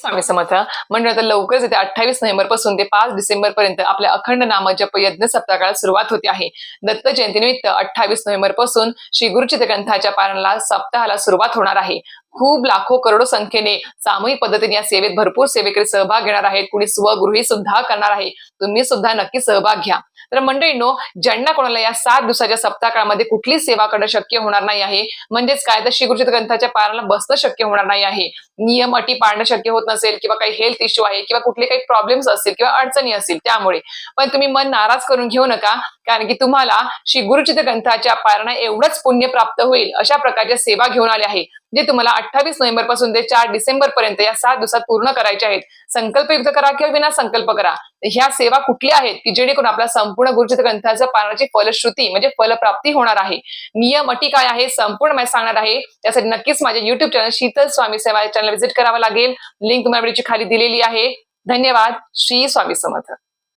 स्वामी समर्थ म्हणजे आता लवकरच येते अठ्ठावीस नोव्हेंबरपासून ते पाच डिसेंबर पर्यंत आपल्या अखंड नामजप यज्ञ सप्ताहाला सुरुवात होते आहे. दत्त जयंतीनिमित्त अठ्ठावीस नोव्हेंबरपासून श्री गुरुचित ग्रंथाच्या पारणाला सप्ताहाला सुरुवात होणार आहे. खूप लाखो करोडो संख्येने सामूहिक पद्धतीने या सेवेत भरपूर सेवेकरी सहभाग घेणार आहेत. कुणी स्वगृही सुद्धा करणार आहे. तुम्ही सुद्धा नक्की सहभाग घ्या. तर मंडळींनो ज्यांना कोणाला या सात दिवसाच्या सप्ताहामध्ये कुठली सेवा करणं शक्य होणार नाही आहे म्हणजेच काय तर श्री ग्रंथाच्या पाराला बसणं शक्य होणार नाही आहे नियम अटी पाळणं शक्य होत नसेल किंवा काही हेल्थ इश्यू आहे किंवा कुठले काही प्रॉब्लेम्स असतील किंवा अडचणी असतील त्यामुळे. पण तुम्ही मन नाराज करून घेऊ नका कारण की तुम्हाला श्री गुरुचित ग्रंथाच्या पारणा एवढंच पुण्य प्राप्त होईल अशा प्रकारच्या सेवा घेऊन आल्या आहे. जे तुम्हाला अठ्ठावीस नोव्हेंबरपासून ते चार डिसेंबर पर्यंत या सात दिवसात पूर्ण करायचे आहेत संकल्प युक्त करा किंवा विना संकल्प करा. ह्या सेवा कुठल्या आहेत की जेणेकरून आपल्या संपूर्ण गुरुचित ग्रंथाचं पानाची फलश्रुती म्हणजे फलप्राप्ती होणार आहे? नियम अटी काय आहे संपूर्ण माहिती सांगणार आहे. त्यासाठी नक्कीच माझ्या युट्यूब चॅनल शीतल स्वामी सेवा चॅनल व्हिजिट करावं लागेल. लिंक तुम्हाला खाली दिलेली आहे. धन्यवाद. श्री स्वामी समर्थ.